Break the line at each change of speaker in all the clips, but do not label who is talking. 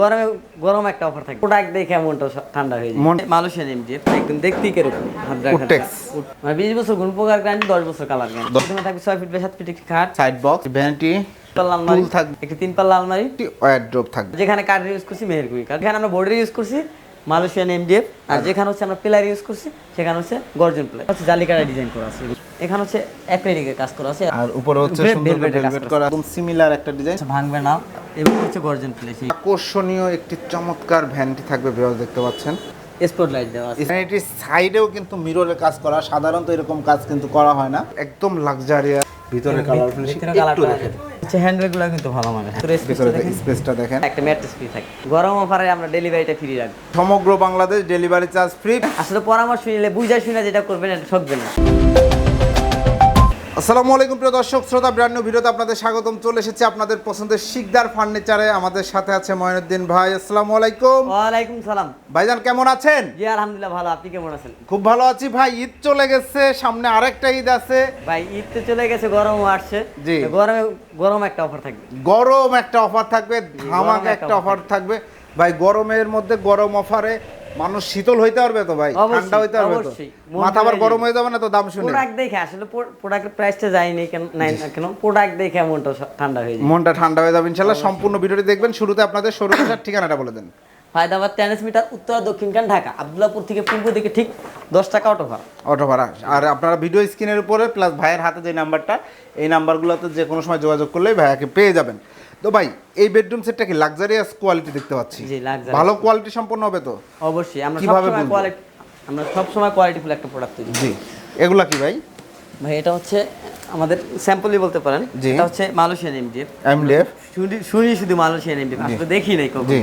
গরমে গরম একটা অফার থাকে প্রোডাক্ট দেখে মনটা ঠান্ডা হয়ে যায়। মালয়েশিয়ান এমজি একদম দেখতেই কেরকম মানে বিশ বছর গুণ প্রকার গ্যারান্টি দশ বছর কালার গ্যারান্টি প্রথমে থাকবে ছয় ফিট বাই সাত ফিট একটি খাট।
Side box vanity.
একটি তিন পাল্লা আলমারি।
ওয়ারড্রপ থাকবে।
যেখানে কার্ড ইউজ করছি মেহেরগুড়ি কার্ড যেখানে আমরা বোর্ডের ইউজ করছি মালয়েশিয়ান এমডিএফ আর যেখানে হচ্ছে আমরা পিলার ইউজ করছি সেখানে হচ্ছে গর্জন প্লাই হচ্ছে জালিকাটা ডিজাইন করা আছে। এখানে হচ্ছে অ্যাক্রিলিকের কাজ করা আছে।
আর উপরে হচ্ছে সুন্দর ভেলভেট
করা
করা একদম সিমিলার একটা ডিজাইন
ভাঙবে না। এবং হচ্ছে গর্জন প্লাই সেই
আকর্ষণীয় একটি চমৎকার ভ্যানিটি থাকবে ভিউয়ার্স দেখতে পাচ্ছেন।
স্পট লাইট দেওয়া আছে।
সাইডেও কিন্তু মিররের কাজ করা সাধারণত এরকম কাজ কিন্তু করা হয় না। একদম লাক্সারিয়াস। ভিতরে কালার ফিনিশিং একটু দেখেন।
হ্যান্ডেলগুলো কিন্তু ভালো মানে
ভিতরে স্পেসটা দেখেন।
একটা ম্যাট্রেস ফ্রি থাকে। গরম অফারে আমরা ডেলিভারিটা ফ্রি রাখব।
সমগ্র বাংলাদেশ ডেলিভারি চার্জ ফ্রি
আসলে পরামর্শ নিলে বুঝা শুনে যেটা করবেন এটা ঠকবেন না।
আসসালামু আলাইকুম প্রিয় দর্শক শ্রোতা ব্র্যান্ড ভিডিওতে আপনাদের স্বাগতম। চলে এসেছে আপনাদের পছন্দের শিকদার ফার্নিচারে। আমাদের সাথে আছে ময়নুদ্দিন ভাই আসসালামু আলাইকুম।
ওয়ালাইকুম সালাম।
ভাইজান কেমন আছেন?
জি আলহামদুলিল্লাহ ভালো। আপনি কেমন আছেন?
খুব ভালো আছি ভাই ঈদ চলে গেছে সামনে আরেকটা ঈদ আছে।
ভাই ঈদ তো চলে গেছে গরম আসছে।
জি।
গরমে গরম একটা অফার থাকবে।
গরম একটা অফার থাকবে ধামাকা
একটা
অফার থাকবে। ভাই গরমের মধ্যে গরম অফারে মানুষ শীতল হইতে পারবে তো ভাই? ঠান্ডা হইতে পারবে তো? মাথা আবার গরম হয়ে যাবে না তো দাম শুনে?
প্রোডাক্ট দেখে আসলে প্রোডাক্টের প্রাইসটা যায়নি কেন নাই না কেন প্রোডাক্ট দেখে মনটা ঠান্ডা হয়ে যায়।
মনটা ঠান্ডা হয়ে যাবে ইনশাল্লাহ সম্পূর্ণ ভিডিওটি দেখবেন শুরুতে আপনাদের সরু আসার ঠিকানাটা বলে দেন।
ফায়দাবাদ টেনিস মিটার উত্তর দক্ষিণখান ঢাকা আবদুল্লাপুর থেকে পূর্ব দিকে ঠিক দশ টাকা অটো ভাড়া।
অটো ভাড়া। আর আপনারা ভিডিও স্ক্রিনের উপরে প্লাস ভাইয়ের হাতে যে নাম্বারটা এই নাম্বারগুলোতে যে কোনো সময় যোগাযোগ করলেই ভাইয়াকে পেয়ে যাবেন। তো ভাই এই বেডরুম সেটটা কি লাক্সারিয়াস কোয়ালিটি দেখতে পাচ্ছি?
জি, luxurious।
ভালো কোয়ালিটি সম্পন্ন হবে তো?
অবশ্যই আমরা
কীভাবে?
কোয়ালিটি আমরা সবসময় কোয়ালিটিফুল একটা প্রোডাক্ট তৈরি
জি এগুলা কি ভাই?
ভাই এটা হচ্ছে আমাদের স্যাম্পলই বলতে পারেন। এটা হচ্ছে মালয়েশিয়ান এমডিএফ
এমডিএফ
শুনি শুনি শুধু মালয়েশিয়ান এমডিএফ আসলে দেখি নাই কখন।
জি।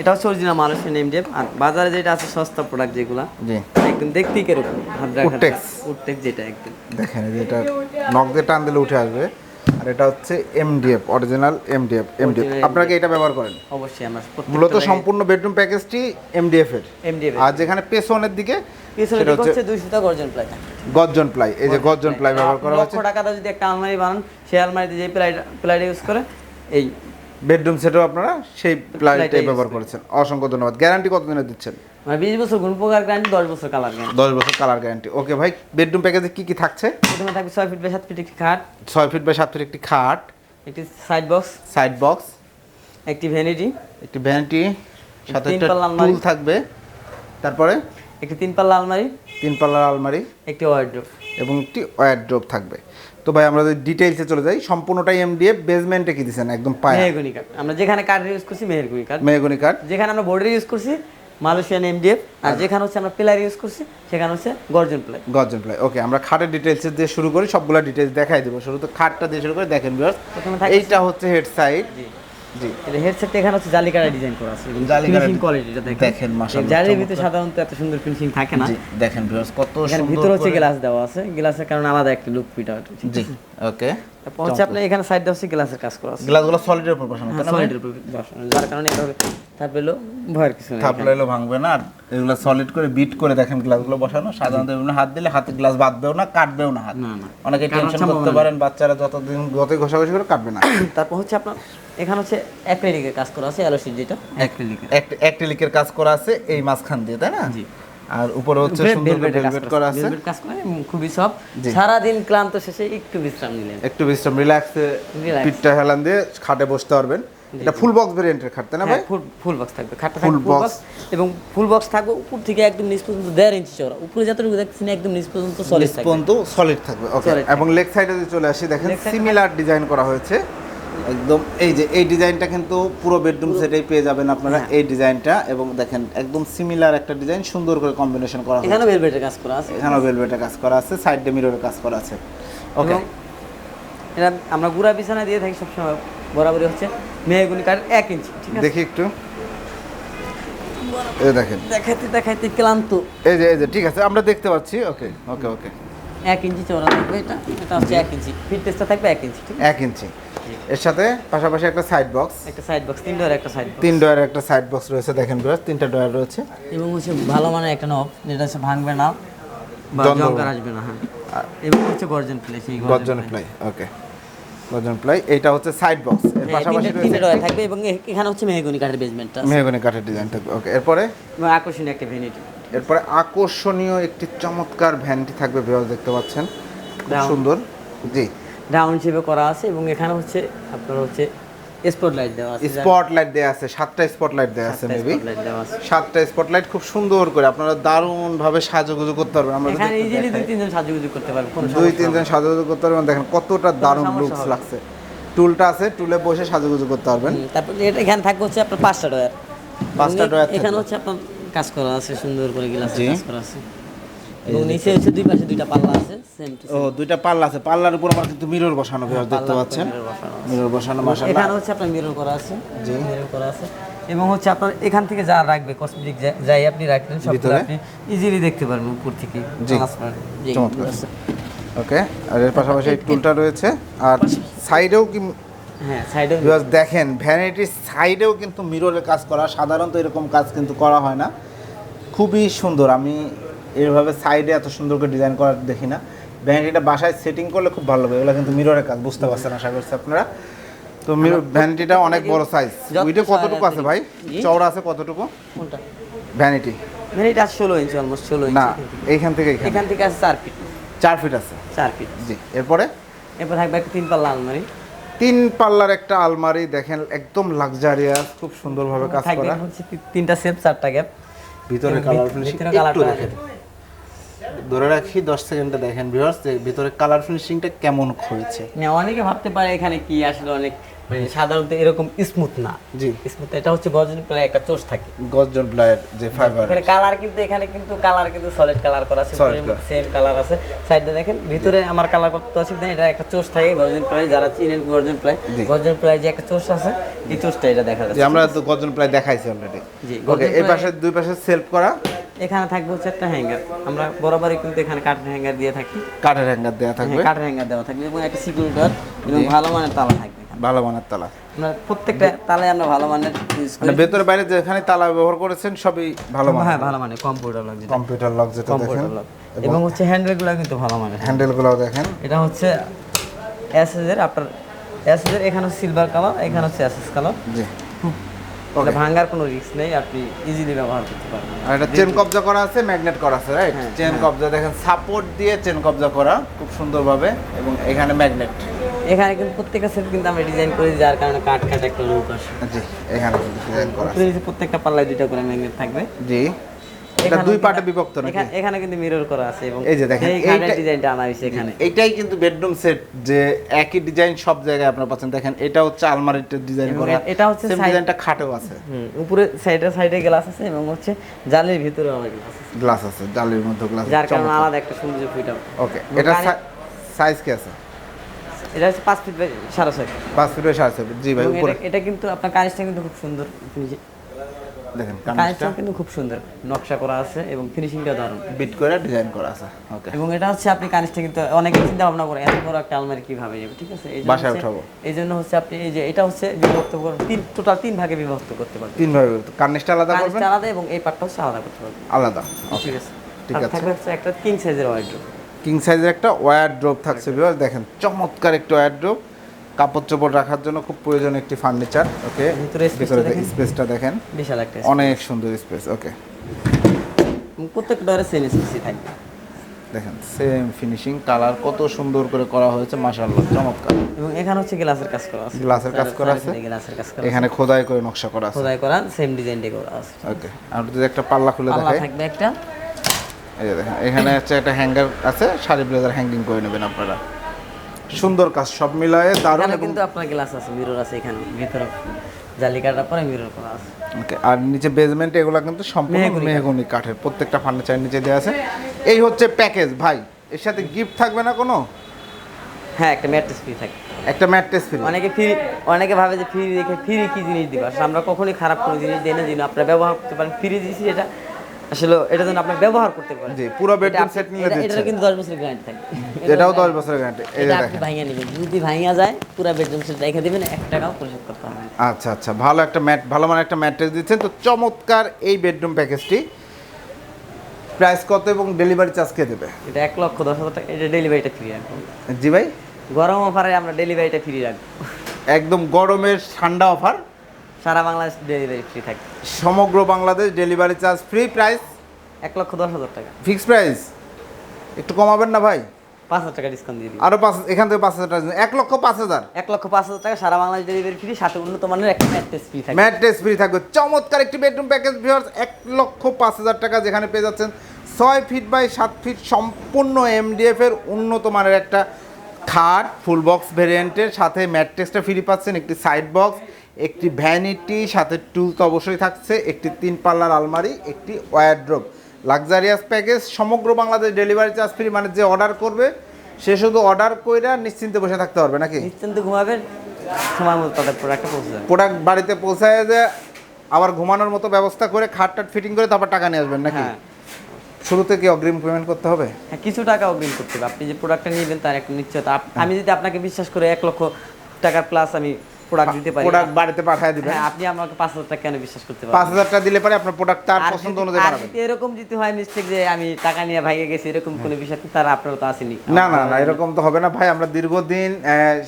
এটা হচ্ছে অরিজিনাল মালয়েশিয়ান এমডিএফ আর বাজারে যেটা আছে সস্তা প্রোডাক্ট যেগুলো
জি।
একদম দেখতেই কীরকম। হাত
Urtex।
উঠতেক যেটা একদম।
দেখেন এটা নখ দিয়ে টান দিলে উঠে আসবে। আর এটা হচ্ছে এমডিএফ অরিজিনাল এমডিএফ এমডিএফ আপনারা কি এটা ব্যবহার করেন?
অবশ্যই আমরা
মূলত সম্পূর্ণ বেডরুম প্যাকেজটি এমডিএফ এর।
এমডিএফ
আর যেখানে পেছনের দিকে পেছনের
দিকে
হচ্ছে
হচ্ছে দুইশো টাকা গর্জন প্লাই।
গর্জন প্লাই এই যে গর্জন প্লাই। ব্যবহার করা
লক্ষ
হচ্ছে
টাকা দিয়ে যদি একটা আলমারি বানান সেই আলমারিতে যে প্লাই প্লাই ইউজ করে এই
বেডরুম সেটও আপনারা সেই প্লাইটাই ব্যবহার করেছেন। অসংখ্য ধন্যবাদ। গ্যারান্টি কতদিনের দিচ্ছেন?
মানে বিশ বছর গুণ প্রকার গ্যারান্টি দশ বছর কালার গ্যারান্টি
দশ বছর কালার গ্যারান্টি ওকে ভাই বেডরুম প্যাকেজে কি কি থাকছে?
প্রথমে থাকবে ছয় ফিট বাই সাত ফিট একটি খাট।
ছয় ফিট বাই সাত ফিট একটি খাট।
একটি সাইড বক্স
সাইড বক্স
একটি ভ্যানিটি
একটি ভ্যানিটি সাথে একটা। টুল থাকবে। তারপরে?
একটি তিন পাল্লা আলমারি।
তিন পাল্লার আলমারি।
একটি ওয়ার্ড্রোপ
এবং একটি ওয়ারড্রপ থাকবে। তো ভাই আমরা যদি ডিটেইলসে চলে যাই সম্পূর্ণটাই এমডিএফ বেজমেন্টে কি দিছেন? একদম পায়।
মেহগুনি কাঠ আমরা যেখানে কাঠ ইউজ করছি মেহগনি কাঠ
মেহগনি কাঠ
যেখানে আমরা বোর্ডের ইউজ করছি মালয়েশিয়ান এমডিএফ আর যেখানে হচ্ছে আমরা পিলার ইউজ করছি সেখানে হচ্ছে গর্জন প্লাই
গর্জন প্লাই ওকে আমরা খাটের ডিটেইলস দিয়ে শুরু করি সবগুলা ডিটেইলস দেখাই দেবো। শুরুতে খাটটা দিয়ে শুরু করে দেখেন ভিউয়ার্স
প্রথমে
এইটা হচ্ছে হেড সাইড
এটা হেডসেট এখানে হচ্ছে জালিকাটা ডিজাইন করা আছে। ফিনিশিং কোয়ালিটিটা দেখেন।
দেখেন, মাশাআল্লাহ,
জালির ভিতরে সাধারণত এত সুন্দর ফিনিশিং থাকে না।
দেখেন ভিউয়ার্স কত সুন্দর
ভিতরে হচ্ছে গ্লাস দেওয়া আছে। গ্লাসের কারণে আলাদা একটা লুক ফিট হয়
জি ওকে।
তারপর হচ্ছে আপনার এখানে সাইডে হচ্ছে গ্লাসের কাজ করা আছে।
গ্লাসগুলো সলিডের উপর বসানো তাই না
সলিডের উপর বসানো, যার কারণে এভাবে তারপরে ভয়ের কিছু নেই
থাপলে ভাঙবে না। আর এগুলো সলিড করে বিট করে দেখেন গ্লাসগুলো বসানো। সাধারণত হাত দিলে হাতে গ্লাস বাঁধবেও না কাটবেও না হাত।
না, না।
অনেকে টেনশন করতে পারেন বাচ্চারা যতদিন যতই ঘষাঘষি করে কাটবে না।
তারপর হচ্ছে আপনার এখানে হচ্ছে অ্যাক্রিলিকের কাজ করা আছে যেটা। অ্যাক্রিলিকের।
অ্যাক্রিলিকের কাজ করা আছে এই মাঝখান দিয়ে তাই না?
জি।
আর উপরে হচ্ছে সুন্দর ভেলভেট করা আছে।
ভেলভেট কাজ করা এবং খুবই সব সারা দিন ক্লান্ত শেষে একটু বিশ্রাম নিলেন।
একটু বিশ্রাম রিল্যাক্সে পিঠটা হেলান দিয়ে খাটে বসতে পারবেন। এটা ফুল বক্স ভেরিয়েন্টের খাট তাই না ভাই?
ফুল ফুল বক্স থাকবে। খাটটা ফুল বক্স এবং ফুল বক্স থাকবে উপর থেকে একদম নিচ পর্যন্ত দেড় ইঞ্চি চওড়া। উপরে যতটুকু দেখছেন একদম নিচ পর্যন্ত সলিড থাকবে।
পর্যন্ত সলিড থাকবে ওকে এবং লেগ সাইডে যদি চলে আসি দেখেন সিমিলার ডিজাইন করা হয়েছে। একদম এই যে এই ডিজাইনটা কিন্তু পুরো বেডরুম সেটেই পেয়ে যাবেন আপনারা
হ্যাঁ।
এই ডিজাইনটা এবং দেখেন একদম সিমিলার একটা ডিজাইন সুন্দর করে কম্বিনেশন করা
এখানেও ভেলভেটের কাজ করা আছে।
এখানেও ভেলভেটের কাজ করা আছে সাইড ডে মিররের কাজ করা আছে। ওকে
এটা আমরা গুড়া বিছানা দিয়ে থাকি সবসময় বরাবরই হচ্ছে মেহগুনি কাঠ এক ইঞ্চি ঠিক আছে?
দেখি একটু। এই দেখেন।
দেখাইতে দেখাইতে ক্লান্ত।
এই যে এই যে ঠিক আছে আমরা দেখতে পাচ্ছি। ওকে ওকে ওকে
এক ইঞ্চি চওড়া থাকবে এটা এটা হচ্ছে এক ইঞ্চি ফিটনেসটা থাকবে এক ইঞ্চি ঠিক?
এক ইঞ্চি এর সাথে পাশাপাশি একটা সাইড বক্স
একটা সাইড বক্স তিন ডোর একটা সাইড বক্স
তিন ডয়ার একটা সাইড বক্স রয়েছে দেখেন বিরাজ তিনটা ডয়ার রয়েছে।
এবং হচ্ছে ভালো মানের একটা নব যেটা হচ্ছে ভাঙবে না বা জঙ্কার আসবে না হ্যাঁ। এবং হচ্ছে গর্জন প্লে সেই
গর্জন প্লাই ওকে গর্জন প্লাই এটা হচ্ছে সাইড বক্স এর
হ্যাঁ,
পাশাপাশি
তিনটে- ডয়ার থাকবে এবং এখানে হচ্ছে মেহগনি কাঠের বেসমেন্টটা
মেহগনি কাঠের ডিজাইন থাকবে ওকে এরপরে?
আকর্ষণীয় একটা ভ্যানিটি
এরপরে আকর্ষণীয় একটি চমৎকার ভ্যানটি থাকবে ভিউয়ার্স দেখতে পাচ্ছেন। খুব সুন্দর। জি।
রাউন্ড শেপে করা আছে এবং এখানে হচ্ছে আপনার হচ্ছে স্পট লাইট দেওয়া আছে
স্পটলাইট দেওয়া আছে সাতটা স্পটলাইট দেওয়া আছে। মেবি সাতটা স্পটলাইট খুব সুন্দর করে আপনারা দারুণ ভাবে সাজুগুজু করতে পারবেন। আমরা
এখানে ইজিলি দুই। তিনজন সাজুগুজু করতে পারবেন কোনো
দুই তিনজন সাজুগুজু করতে পারবেন। দেখেন কতটা দারুণ লুকস লাগছে। টুলটা আছে টুলে বসে সাজুগুজু করতে পারবেন।
তারপর এটা এখানে থাকবে হচ্ছে আপনার পাঁচটা ডয়ার
পাঁচটা থাকবে।
এখানে হচ্ছে আপনার কাজ করা আছে সুন্দর করে গ্লাস কাজ করা আছে। নিচে হচ্ছে দুই পাশে দুইটা পাল্লা আছে সেম
ও দুইটা পাল্লা আছে পাল্লার উপর আমার কিন্তু মিরর বসানো ভিউয়ার্স দেখতে পাচ্ছেন। মিরর বসানো মাশাআল্লাহ
এখানে হচ্ছে আপনার মিরর করা আছে
জি।
মিরর করা আছে এবং হচ্ছে আপনার এখান থেকে যা রাখবে কসমেটিক যাই আপনি রাখবেন সব আপনি ইজিলি দেখতে পারবেন উপর থেকে
জি। চমৎকার।
আছে।
ওকে আর এর পাশাপাশি টুলটা রয়েছে আর সাইডেও কি
হ্যাঁ
দেখেন ভ্যানিটির সাইডেও কিন্তু মিররের কাজ করা সাধারণত এরকম কাজ কিন্তু করা হয় না খুবই সুন্দর আমি এভাবে সাইডে এত সুন্দর করে ডিজাইন করা দেখি না। ভ্যানিটিটা বাসায় সেটিং করলে খুব ভালো হবে এগুলো কিন্তু মিররের কাজ বুঝতে পারছেন আশা করছি আপনারা। তো মিরর ভ্যানিটিটা অনেক বড় সাইজ উইটে কতটুকু আছে ভাই? চওড়া আছে কতটুকু?
কোনটা?
ভ্যানিটি
মানে এটা ষোলো ইঞ্চি অলমোস্ট ষোলো
না এইখান থেকে এইখান।
এখান থেকে আছে চার ফিট
চার ফিট আছে।
চার ফিট
জি এরপরে?
এরপর থাকবে একটা তিন পাল্লা আলমারি।
তিন পাল্লার একটা আলমারি দেখেন একদম লাক্সারিয়াস খুব সুন্দরভাবে কাজ
থাকবে
করা।
হচ্ছে তিনটা সেপ চারটা গ্যাপ
ভিতরে কালার ফিনিশিং একটু দেখেন। ধরে রাখি দশ সেকেন্ডে দেখেন ভিউয়ার্স যে ভিতরে কালার ফিনিশিংটা কেমন হয়েছে।
হ্যাঁ, অনেকে ভাবতে পারে এখানে কি আসলে অনেক মানে সাধারণত এরকম স্মুথ না।
জি।
স্মুথ এটা হচ্ছে গর্জন প্রায় একটা চোষ থাকে।
গর্জন ব্লায়ের যে ফাইবার
এখানে কালার কিন্তু এখানে কিন্তু কালার কিন্তু সলিড কালার করা আছে সেম কালার আছে। সাইডে দেখেন ভিতরে আমার কালার করতে অসুবিধা এটা একটা চোষ থাকে গর্জন প্রায় যারা চিনেন গর্জন
জি।
গর্জন প্রায় যে একটা চোষ আছে এই চোষটা এটা দেখা যাচ্ছে।
আমরা তো গর্জন প্রায় দেখাইছি অলরেডি
জি,
ওকে এই পাশে দুই পাশে সেলফ করা।
এখানে থাকবে হচ্ছে একটা হ্যাঙ্গার আমরা বরাবরই কিন্তু এখানে কাঠের হ্যাঙ্গার দিয়ে থাকি।
কাঠের হ্যাঙ্গার দেওয়া থাকবে।
হ্যাঁ, কাঠের হ্যাঙ্গার দেওয়া থাকবে এবং একটা সিকিউরিটি গার্ড এবং ভালো মানের তালা থাকবে।
ভালো মানের তালা।
প্রত্যেকটা তালায় আমরা ভালো মানের
মানে ভেতরে বাইরে যেখানে তালা ব্যবহার করেছেন সবই ভালো মানের।
হ্যাঁ ভালো মানের কম্পিউটার লক
কম্পিউটার লক যেটা দেখেন।
এবং হচ্ছে হ্যান্ডেলগুলো কিন্তু ভালো মানের।
হ্যান্ডেলগুলোও দেখেন।
এটা হচ্ছে এসএসের আপনার এসএসের এখানে সিলভার কালার এখানে হচ্ছে এসএস কালার
জি।
এটা ভাঙার কোনো রিস্ক নেই আপনি ইজিলি ব্যবহার করতে পারবেন।
আর এটা চেন কবজা করা আছে ম্যাগনেট করা আছে রাইট
হ্যাঁ,
চেন কবজা দেখেন সাপোর্ট দিয়ে চেন কবজা করা খুব সুন্দরভাবে এবং এখানে ম্যাগনেট
এখানে কিন্তু প্রত্যেকটা সেট কিন্তু আমরা ডিজাইন করি যার কারণে কাঠ কাট একটা লুক আসে।
জি এখানে ডিজাইন করা
প্রত্যেকটা পাল্লায় দুইটা করে ম্যাগনেট থাকবে।
জি। এটা দুই পার্টে বিভক্ত নাকি?
এখানে কিন্তু মিরর করা আছে এবং
এই যে দেখেন,
এই ডিজাইনটা আনা হয়েছে এখানে।
এইটাই কিন্তু বেডরুম সেট যে একই ডিজাইন সব জায়গায় আপনারা পাচ্ছেন। দেখেন এটা হচ্ছে আলমারির ডিজাইন করা।
এটা হচ্ছে
ডিজাইনটা খাটেও আছে।
উপরে সাইডে সাইডে গ্লাস আছে এবং হচ্ছে জালের ভিতরে অনেক গ্লাস আছে।
গ্লাস আছে জালির মধ্যে গ্লাস
যার কারণে আলাদা একটা সৌন্দর্য ফুটে
ওকে এটা সাইজ কি আছে?
এটা হচ্ছে পাঁচ ফিট বাই সাড়ে ছয়।
পাঁচ ফিট বাই সাড়ে ছয়। জি ভাই উপরে।
এটা- কিন্তু আপনার কানিসটা কিন্তু খুব সুন্দর।
দেখেন
কানিসটা কিন্তু খুব সুন্দর। নকশা করা আছে এবং ফিনিশিংটা দারুণ।
বিট করে ডিজাইন করা আছে। ওকে
এবং এটা হচ্ছে আপনি কানিসটা কিন্তু অনেকে চিন্তা ভাবনা করে এত বড় একটা আলমারি কীভাবে যাবে ঠিক আছে? এই
বাসায় উঠাবো।
এই জন্য হচ্ছে আপনি এই যে এটা হচ্ছে বিভক্ত করে তিন টোটাল তিন ভাগে বিভক্ত করতে পারবেন।
তিন ভাবে কার্নিশটা আলাদা করবেন?
আলাদা এবং এই পার্টটা হচ্ছে আলাদা করতে পারবেন।
আলাদা।
ঠিক আছে।
ঠিক আছে।
থাকবে হচ্ছে একটা কিং সাইজের ওয়াইড্রোপ
কিং সাইজের একটা ওয়্যার ড্রপ থাকছে দেখেন চমৎকার একটা ওয়্যার ড্রপ কাপড় চোপড় রাখার জন্য খুব প্রয়োজন একটি ফার্নিচার ওকে?
ভিতরে।
স্পেসটা দেখেন।
বিশাল একটা
অনেক সুন্দর স্পেস ওকে।
এবং প্রত্যেকটা ডোরে সেম এসএসসি থাকবে।
দেখেন সেম ফিনিশিং কালার কত সুন্দর করে করা হয়েছে মাশাআল্লাহ চমৎকার।
এবং এখানে হচ্ছে গ্লাসের কাজ করা আছে।
গ্লাসের কাজ করা আছে?
গ্লাসের কাজ করা
এখানে খোদাই করে নকশা করা আছে।
খোদাই করা সেম ডিজাইনটা করা আছে।
ওকে আর যদি একটা পাল্লা খুলে দেখাই।
থাকবে একটা।
এই দেখেন এখানে হচ্ছে একটা হ্যাঙ্গার আছে শাড়ি ব্লেজার হ্যাঙ্গিং করে নেবেন আপনারা। সুন্দর কাজ সব মিলায়ে দারুণ
কিন্তু আপনার গ্লাস আছে মিরর আছে এখানে ভিতরে। জালি কাটার পরে মিরর করা আছে।
ওকে আর নিচে বেসমেন্টে এগুলো কিন্তু সম্পূর্ণ
মেহগনি
কাঠের। প্রত্যেকটা ফার্নিচার নিচে দেওয়া আছে। এই হচ্ছে প্যাকেজ ভাই এর সাথে গিফট থাকবে না কোনো?
হ্যাঁ একটা ম্যাট্রেস ফ্রি থাকে।
একটা ম্যাট্রেস ফ্রি
অনেকে ফ্রি অনেকে ভাবে যে ফ্রি রেখে ফ্রি কি জিনিস দিব? আসলে আমরা কখনোই খারাপ কোনো জিনিস দিই না যিনি আপনারা ব্যবহার করতে পারেন। ফ্রি দিয়েছি এটা আসলে এটা যেন আপনি ব্যবহার করতে পারেন।
জি পুরো বেডরুম সেট নিলে
এটা- কিন্তু দশ বছরের গ্যারান্টি থাকে
এটাও দশ বছরের গ্যারান্টি এই যে
এটা আপনি
দেখেন।
ভাঙিয়ে নেবেন যদি ভাঙিয়া যায় পুরো বেডরুম সেট রেখে দেবেন এক টাকাও পরিশোধ করতে হবে না।
আচ্ছা আচ্ছা। ভালো একটা ম্যাট ভালো মানে একটা ম্যাট্রেস দিচ্ছেন। তো চমৎকার এই বেডরুম প্যাকেজটি প্রাইস কত এবং ডেলিভারি চার্জ কে দেবে?
এটা এক লক্ষ দশ হাজার টাকা। এটা ডেলিভারিটা ফ্রি এখন
জি ভাই?
গরম অফারে আমরা ডেলিভারিটা ফ্রি রাখব।
একদম গরমের ঠান্ডা অফার
সারা বাংলাদেশ ডেলিভারি ফ্রি থাকবে।
সমগ্র Bangladesh delivery charge free price
এক লক্ষ দশ হাজার টাকা।
ফিক্স প্রাইস একটু কমাবেন না ভাই?
পাঁচ হাজার টাকা ডিসকাউন্ট দিয়ে দিই
আরও পাঁচ এখান থেকে পাঁচ হাজার টাকা এক লক্ষ পাঁচ হাজার?
এক লক্ষ পাঁচ হাজার টাকা সারা বাংলাদেশ ডেলিভারি ফ্রি সাথে উন্নত মানের একটা ম্যাট্রেস ফ্রি থাকবে।
ম্যাট্রেস ফ্রি থাকবে। চমৎকার একটি বেডরুম প্যাকেজ ভিউয়ার্স এক লক্ষ পাঁচ হাজার টাকা যেখানে পেয়ে যাচ্ছেন। ছয় ফিট বাই সাত ফিট সম্পূর্ণ এমডিএফ এর উন্নত মানের একটা খাট ফুল বক্স ভেরিয়েন্টের সাথে ম্যাট্রেসটা ফ্রি পাচ্ছেন। একটি সাইড বক্স একটি ভ্যানিটি সাথে টুল তো অবশ্যই থাকছে। একটি তিন পাল্লার আলমারি একটি ওয়ারড্রোব লাক্সারিয়াস প্যাকেজ সমগ্র বাংলাদেশ ডেলিভারি চার্জ ফ্রি মানে যে অর্ডার করবে সে শুধু অর্ডার কইরা নিশ্চিন্তে বসে থাকতে পারবে নাকি?
নিশ্চিন্তে ঘুমাবেন সময় মতো তাদের প্রোডাক্টটা পৌঁছে যাবে।
প্রোডাক্ট বাড়িতে পৌঁছায় যে আবার ঘুমানোর মতো ব্যবস্থা করে খাট টাট ফিটিং করে তারপর টাকা নিয়ে আসবেন নাকি?
হ্যাঁ।
শুরুতে কি অগ্রিম পেমেন্ট করতে হবে?
হ্যাঁ কিছু টাকা অগ্রিম করতে হবে। আপনি যে প্রোডাক্টটা নিয়ে নেবেন তার একটা নিশ্চয়তা। আমি যদি আপনাকে বিশ্বাস করে এক লক্ষ টাকার প্লাস আমি প্রোডাক্ট দিতে পারি।
প্রোডাক্ট বাড়িতে পাঠিয়ে দিবেন।
হ্যাঁ আপনি আমাকে পাঁচ হাজার টাকা কেন বিশ্বাস করতে পারবেন?
হাজার টাকা দিলে পরে আপনার প্রোডাক্ট তার পছন্দ অনুযায়ী বানাবেন
এরকম যদি হয় মিস্টেক যে আমি টাকা নিয়ে ভাইগে গেছি এরকম কোনো বিষয় তার আপনারও তো আসেনি?
না না না এরকম তো হবে না। ভাই আমরা দীর্ঘদিন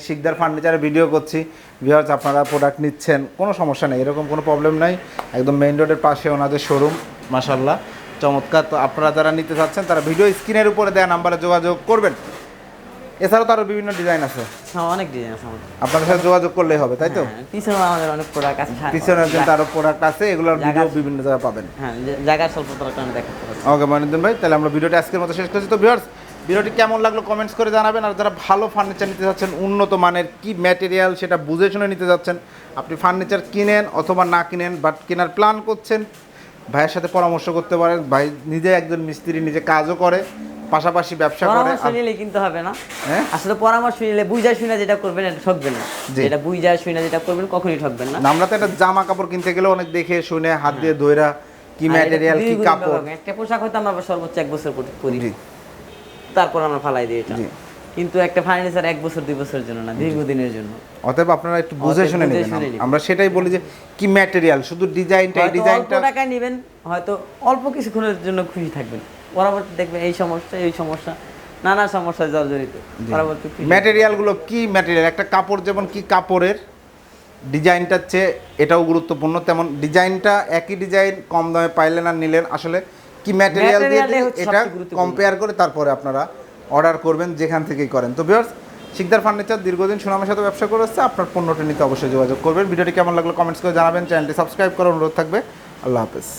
শিকদার ফার্নিচারে ভিডিও করছি। ভিউয়ার্স আপনারা প্রোডাক্ট নিচ্ছেন কোনো সমস্যা নেই এরকম কোনো প্রবলেম নাই। একদম মেইন রোডের পাশে ওনাদের শোরুম মাশাল্লাহ চমৎকার তো আপনারা যারা নিতে চাচ্ছেন তারা ভিডিও স্ক্রিনের উপরে দেওয়া নাম্বারে যোগাযোগ করবেন। এছাড়াও তো আরও বিভিন্ন ডিজাইন আছে।
হ্যাঁ, অনেক ডিজাইন আছে আমাদের।
আপনাদের সাথে যোগাযোগ করলেই হবে তাই তো?
হ্যাঁ, পিছনেও আমাদের অনেক প্রোডাক্ট আছে। হ্যাঁ,
পিছনে কিন্তু আরও প্রোডাক্ট আছে এগুলোর ভিডিও বিভিন্ন জায়গায় পাবেন।
হ্যাঁ জায়গার স্বল্পতার কারণে দেখাতে পারছি।
ওকে মনিন্দন ভাই তাহলে আমরা ভিডিওটা আজকের মতো শেষ করছি। তো ভিউয়ার্স ভিডিওটি কেমন লাগল কমেন্টস করে জানাবেন আর যারা ভালো ফার্নিচার নিতে যাচ্ছেন উন্নত মানের কি ম্যাটেরিয়াল সেটা বুঝে শুনে নিতে যাচ্ছেন আপনি ফার্নিচার কিনেন অথবা না কিনেন বাট কেনার প্ল্যান করছেন ভাইয়ের সাথে পরামর্শ করতে পারেন ভাই নিজে একজন মিস্ত্রি নিজে কাজও করে পাশাপাশি ব্যবসা করে
পরামর্শ নিলে কিনতে হবে না।
হ্যাঁ?
আসলে পরামর্শ নিলে বুঝা শুনে যেটা করবেন এটা ঠকবেন না। যেটা বুঝা শুনে যেটা করবেন কখনই ঠকবেন না।
আমরা তো একটা জামা কাপড় কিনতে গেলে অনেক দেখে শুনে হাত দিয়ে ধইরা কি ম্যাটেরিয়াল কি কাপড়?
একটা পোশাক হয়তো আমরা সর্বোচ্চ এক বছর
জি।
তারপর আমরা ফালাই দিই এটা। কিন্তু একটা ফার্নিচার এক বছর দুই বছরের জন্য না দীর্ঘদিনের জন্য।
অতএব আপনারা একটু বুঝে শুনে নেবেন। আমরা সেটাই বলি যে কি ম্যাটেরিয়াল শুধু ডিজাইনটা ডিজাইনটা
টাকায় নেবেন হয়তো অল্প কিছুক্ষণের জন্য খুশি থাকবেন। পরবর্তী দেখবে এই সমস্যা এই সমস্যা নানা সমস্যা জর্জরিত। পরবর্তী
ম্যাটেরিয়ালগুলো কি ম্যাটেরিয়াল একটা কাপড় যেমন কি কাপড়ের ডিজাইনটার চেয়ে এটাও গুরুত্বপূর্ণ। তেমন ডিজাইনটা একই ডিজাইন কম দামে পাইলেন আর নিলেন। আসলে কি ম্যাটেরিয়াল দিয়ে এটা কম্পেয়ার করে তারপরে আপনারা অর্ডার করবেন যেখান থেকেই করেন। তো বিয়ার্স শিকদার ফার্নিচার দীর্ঘদিন সুনামের সাথে ব্যবসা করে আসছে আপনার পণ্যটা নিতে অবশ্যই যোগাযোগ করবেন। ভিডিওটি কেমন লাগল কমেন্টস করে জানাবেন। চ্যানেলটি সাবস্ক্রাইব করার অনুরোধ থাকবে। আল্লাহ হাফেজ।